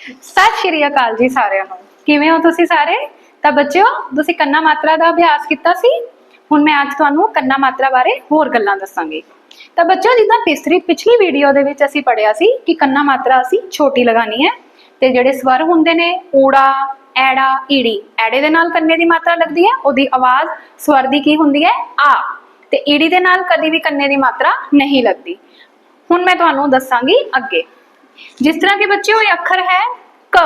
ਸਤਿ ਸ਼੍ਰੀ ਅਕਾਲ ਜੀ ਸਾਰਿਆਂ ਨੂੰ। ਕਿਵੇਂ ਹੋ ਤੁਸੀਂ ਸਾਰੇ? ਤਾਂ ਬੱਚਿਓ, ਤੁਸੀਂ ਕੰਨਾ ਮਾਤਰਾ ਦਾ ਅਭਿਆਸ ਕੀਤਾ ਸੀ? ਹੁਣ ਮੈਂ ਅੱਜ ਤੁਹਾਨੂੰ ਕੰਨਾ ਮਾਤਰਾ ਬਾਰੇ ਹੋਰ ਗੱਲਾਂ ਦੱਸਾਂਗੀ। ਤਾਂ ਬੱਚਿਓ, ਜਿੱਦਾਂ ਪਿਛਲੀ ਪਿਛਲੀ ਵੀਡੀਓ ਦੇ ਵਿੱਚ ਅਸੀਂ ਪੜਿਆ ਸੀ ਕਿ ਕੰਨਾ ਮਾਤਰਾ ਅਸੀਂ ਛੋਟੀ ਲਗਾਣੀ ਹੈ ਤੇ ਜਿਹੜੇ ਸਵਰ ਹੁੰਦੇ ਨੇ, ਊੜਾ, ਐੜਾ, ਈੜੀ, ਐੜੇ ਦੇ ਨਾਲ ਕੰਨੇ ਦੀ ਮਾਤਰਾ ਲੱਗਦੀ ਹੈ, ਉਹਦੀ ਆਵਾਜ਼ ਸਵਰ ਦੀ ਕੀ ਹੁੰਦੀ ਹੈ? ਆ। ਤੇ ਈੜੀ ਦੇ ਨਾਲ ਕਦੀ ਵੀ ਕੰਨੇ ਦੀ ਮਾਤਰਾ ਨਹੀਂ ਲੱਗਦੀ। ਹੁਣ ਮੈਂ ਤੁਹਾਨੂੰ ਦੱਸਾਂਗੀ ਅੱਗੇ। ਜਿਸ ਤਰ੍ਹਾਂ ਕਿ ਬੱਚਿਓ, ਇਹ ਅੱਖਰ ਹੈ ਕ।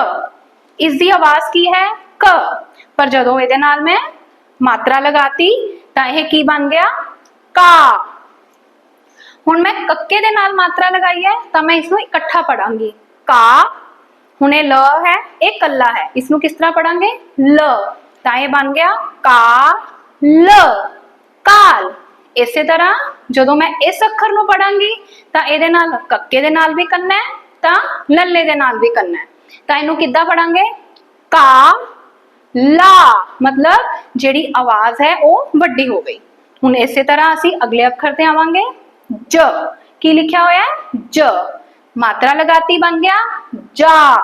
ਇਸ ਦੀ ਆਵਾਜ਼ ਕੀ ਹੈ? ਕ। ਪਰ ਜਦੋਂ ਇਹਦੇ ਨਾਲ ਮੈਂ ਮਾਤਰਾ ਲਗਾਤੀ, ਤਾਂ ਇਹ ਕੀ ਬਣ ਗਿਆ? ਕਾ। ਹੁਣ ਮੈਂ ਕੱਕੇ ਦੇ ਨਾਲ ਮਾਤਰਾ ਲਗਾਈ ਹੈ, ਤਾਂ ਮੈਂ ਇਸ ਨੂੰ ਇਕੱਠਾ ਪੜਾਂਗੀ ਕਾ। ਹੁਣ ਇਹ ਲ ਹੈ, ਇਹ ਕੱਲਾ ਹੈ। ਇਸ ਨੂੰ ਕਿਸ ਤਰ੍ਹਾਂ ਪੜਾਂਗੇ ਲ। ਤਾਂ ਇਹ ਬਣ ਗਿਆ ਕਾ ਲ। ਕਾਲ। ਇਸੇ ਤਰ੍ਹਾਂ ਜਦੋਂ ਮੈਂ ਇਸ ਅੱਖਰ ਨੂੰ ਪੜਾਂਗੀ ਤਾਂ ਇਹਦੇ ਨਾਲ ਕੱਕੇ ਦੇ ਨਾਲ ਵੀ ਕੰਨਾ ਹੈ ਤਾਂ ਲੱਲੇ ਦੇ ਨਾਲ ਵੀ ਕੰਨਾ ਹੈ। ਤਾਂ ਇਹਨੂੰ ਕਿੱਦਾਂ ਪੜਾਂਗੇ? ਕਾ, ਲਾ, ਮਤਲਬ ਜਿਹੜੀ ਆਵਾਜ਼ ਹੈ ਉਹ ਵੱਡੀ ਹੋ ਗਈ। ਹੁਣ ਇਸੇ ਤਰ੍ਹਾਂ ਅਸੀਂ ਅਗਲੇ ਅੱਖਰ ਤੇ ਆਵਾਂਗੇ। ਜ, ਕੀ ਲਿਖਿਆ ਹੋਇਆ ਹੈ? ਜ। ਮਾਤਰਾ ਲਗਾਤੀ ਬਣ ਗਿਆ, ਜਾ।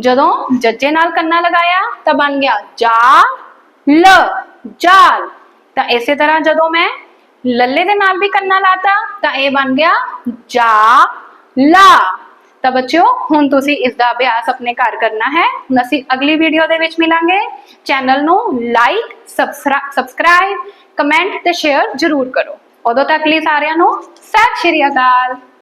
ਜਦੋਂ ਜੱਜੇ ਨਾਲ ਕੰਨਾ ਲਗਾਇਆ ਤਾਂ ਬਣ ਗਿਆ, ਜਾ, ਲ, ਜਾਲ। ਤਾਂ ਇਸੇ ਤਰ੍ਹਾਂ ਜਦੋਂ ਮੈਂ ਲੱਲੇ ਦੇ ਨਾਲ ਵੀ ਕੰਨਾ ਲਾਤਾ ਤਾਂ ਇਹ ਬਣ ਗਿਆ, ਜਾ, ਲਾ। ਤਾਂ ਬੱਚਿਓ, ਹੁਣ ਤੁਸੀਂ ਇਸ ਦਾ ਅਭਿਆਸ ਆਪਣੇ ਘਰ ਕਰਨਾ ਹੈ। ਹੁਣ ਅਸੀਂ ਅਗਲੀ ਵੀਡੀਓ ਦੇ ਵਿੱਚ ਮਿਲਾਂਗੇ। ਚੈਨਲ ਨੂੰ ਲਾਈਕ ਸਬਸਕ੍ਰਾਈਬ ਕਮੈਂਟ ਤੇ ਸ਼ੇਅਰ ਜ਼ਰੂਰ ਕਰੋ। ਉਦੋਂ ਤੱਕ ਲਈ ਸਾਰਿਆਂ ਨੂੰ ਸਤਿ ਸ਼੍ਰੀ ਅਕਾਲ।